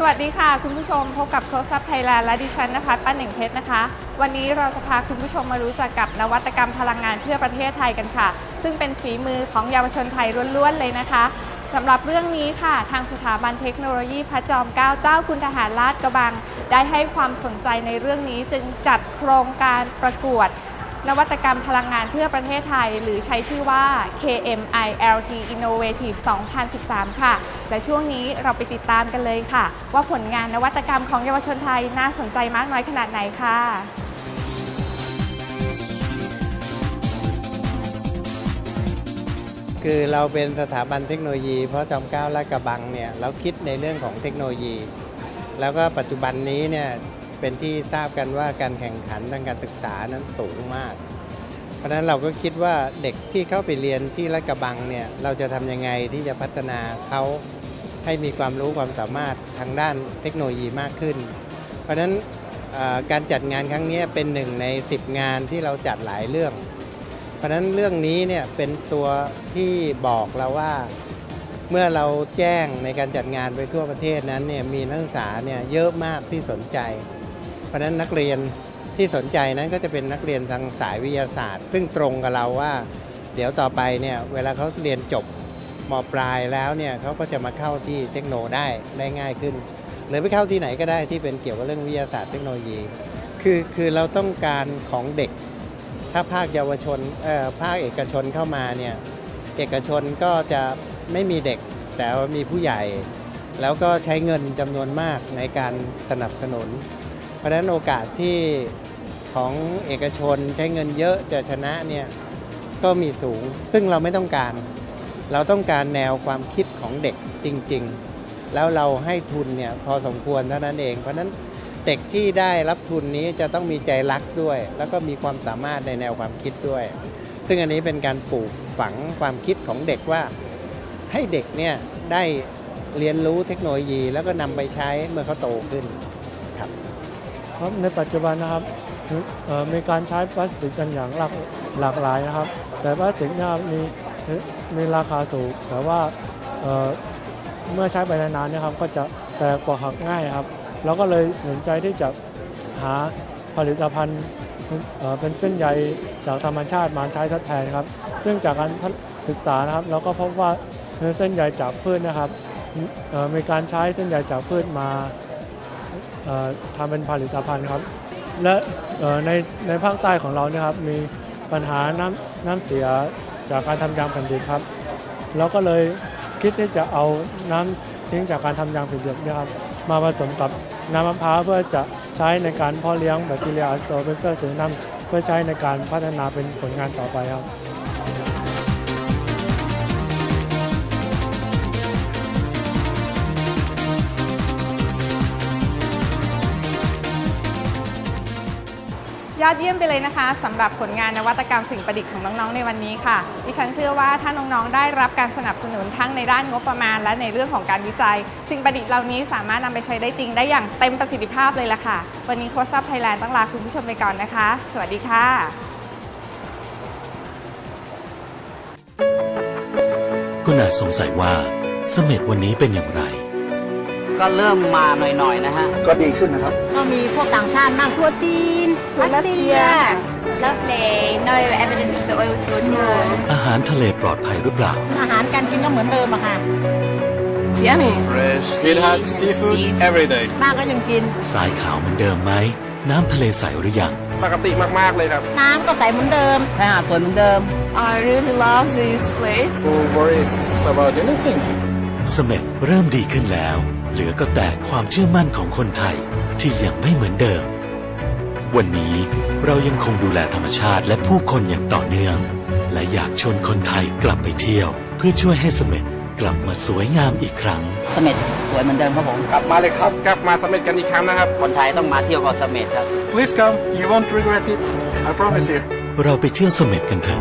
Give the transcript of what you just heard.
สวัสดีค่ะ คุณผู้ชมพบกับ Close Up Thailand และดิฉันนภัสป้าหนึ่งเพชรนะคะ วันนี้เราจะพาคุณผู้ชมมารู้จักกับนวัตกรรมพลังงานเพื่อประเทศไทยกันค่ะ ซึ่งเป็นฝีมือของเยาวชนไทยล้วนๆเลยนะคะสำหรับเรื่องนี้ค่ะ ทางสถาบันเทคโนโลยีพระจอมเกล้าเจ้าคุณทหารลาดกระบัง ได้ให้ความสนใจในเรื่องนี้จึงจัดโครงการประกวด นวัตกรรมพลังงานเพื่อประเทศไทย หรือใช้ชื่อว่า KMILT Innovative 2013 ค่ะ และช่วงนี้เราไปติดตามกันเลยค่ะ ว่าผลงานนวัตกรรมของเยาวชนไทยน่าสนใจมากน้อยขนาดไหนค่ะคือเราเป็นสถาบันเทคโนโลยีเพราะจอมเกล้าลาดกระบังเนี่ยเราคิดในเรื่องของเทคโนโลยี แล้วก็ปัจจุบันนี้เนี่ย เป็นที่ทราบกันว่าการแข่งขันทางการศึกษานั้นสูงมาก เพราะฉะนั้นเราก็คิดว่าเด็กที่เข้าไปเรียนที่ลาดกระบังเนี่ยเราจะทำยังไงที่จะพัฒนาเขาให้มีความรู้ความสามารถทางด้านเทคโนโลยีมากขึ้น เพราะฉะนั้นการจัดงานครั้งนี้เป็นหนึ่งใน 10 งานที่เราจัดหลายเรื่อง เพราะฉะนั้นเรื่องนี้เนี่ยเป็นตัวที่บอกเราว่าเมื่อเราแจ้งในการจัดงานไปทั่วประเทศนั้นเนี่ยมีนักศึกษาเนี่ยเยอะมากที่สนใจ เพราะนั้นนักเรียนที่สนใจนั้นก็จะเป็นนักเรียนทางสายวิทยาศาสตร์ ซึ่งตรงกับเราว่า เดี๋ยวต่อไปเนี่ยเวลาเขาเรียนจบมปลายแล้วเนี่ยเขาก็จะมาเข้าที่เทคโนได้ได้ง่ายขึ้น หรือไปเข้าที่ไหนก็ได้ที่เป็นเกี่ยวกับเรื่องวิทยาศาสตร์เทคโนโลยีคือคือเราต้องการของเด็ก ถ้าภาคเยาวชนเอ่อภาคเอกชนเข้ามาเนี่ยเอกชนก็จะไม่มีเด็กแต่มีผู้ใหญ่ แล้วก็ใช้เงินจำนวนมากในการสนับสนุนะฉะนั้นโอกาสที่ของเอกชนใช้เงินเยอะจะชนะเนี่ยก็มีสูง ซึ่งเราไม่ต้องการ เราต้องการแนวความคิดของเด็กจริง ๆ แล้วเราให้ทุนเนี่ยพอสมควรเท่านั้นเอง เพราะฉะนั้นเด็กที่ได้รับทุนนี้จะต้องมีใจรักด้วย แล้วก็มีความสามารถในแนวความคิดด้วย ซึ่งอันนี้เป็นการปลูกฝังความคิดของเด็กว่า ให้เด็กเนี่ยได้เรียนรู้เทคโนโลยีแล้วก็นำไปใช้เมื่อเขาโตขึ้นครับ ครับในปัจจุบันนะครับมีการใช้พลาสติกกันอย่างหลากหลากหลายนะครับ แต่พลาสติกเนี่ยมีมีราคาสูง แต่ว่าเเมื่อใช้ไปนานๆนะครับก็จะแตกกว่าหักง่ายครับเราก็เลยสนใจที่จะหาผลิตภัณฑ์เป็นเส้นใยจากธรรมชาติมาใช้ทดแทนครับ ซึ่งจากการศึกษานะครับ เราก็พบว่าเส้นใยจากพืชนะครับเอ่อมีการใช้เส้นใยจากพืชมา ทำเป็นผลิตภัณฑ์ครับ และในในภาคใต้ของเราเนี่ยครับมีปัญหาน้ำน้ำเสียจากการทำยางแผ่นดินครับเราก็เลยคิดที่จะเอาน้ำทิ้งจากการทำยางแผ่นดินนี่ยครับมาผสมกับน้ำมะพร้าวเพื่อจะใช้ในการเพาะเลี้ยงแบคทีเรียอะสโตเบเตอร์สีน้ำเพื่อใช้ในการพัฒนาเป็นผลงานต่อไปครับ อดเยี่ยมไปเลยนะคะสำหรับผลงานนวัตกรรมสิ่งประดิษฐ์ของน้องๆในวันนี้ค่ะ ดิฉันเชื่อว่าถ้าน้องๆได้รับการสนับสนุนทั้งในด้านงบประมาณ และในเรื่องของการวิจัย สิ่งประดิษฐ์เหล่านี้สามารถนำไปใช้ได้จริงได้อย่างเต็มประสิทธิภาพเลยล่ะค่ะ วันนี้โค้ชซับไทยแลนด์ต้องลาคุณผู้ชมไปก่อนนะคะ สวัสดีค่ะคุณอาจสงสัยว่าเสม็ดวันนี้เป็นอย่างไร ก็เริ่มมาหน่อยๆนะฮะ ก็ดีขึ้นนะครับ ก็มีพวกต่างชาติมากทั่วจีนรัสเซีย Lovely. No evidence of the oil spill at all. อาหารทะเลปลอดภัยหรือเปล่า อาหารการกินก็เหมือนเดิมอะค่ะ It's yummy. Fresh still has seafood every day ป้าก็ยังกินทรายขาวเหมือนเดิมไหม น้ำทะเลใสหรือยัง ปกติมากๆเลยครับ น้ำก็ใสเหมือนเดิมถ้าหาดสวยเหมือนเดิม I really love this place. Who worries about anything เสม็ดเริ่มดีขึ้นแล้ว เหลือก็แต่ความเชื่อมั่นของคนไทยที่ยังไม่เหมือนเดิม วันนี้เรายังคงดูแลธรรมชาติและผู้คนอย่างต่อเนื่อง และอยากชวนคนไทยกลับไปเที่ยว เพื่อช่วยให้เสม็ดกลับมาสวยงามอีกครั้ง เสม็ดสวยเหมือนเดิมครับผม กลับมาเลยครับ กลับมาสำเร็จกันอีกครั้งนะครับ คนไทยต้องมาเที่ยวเกาะเสม็ดครับ Please come you won't regret it I promise you เราไปเที่ยวเสม็ดกันเถอะ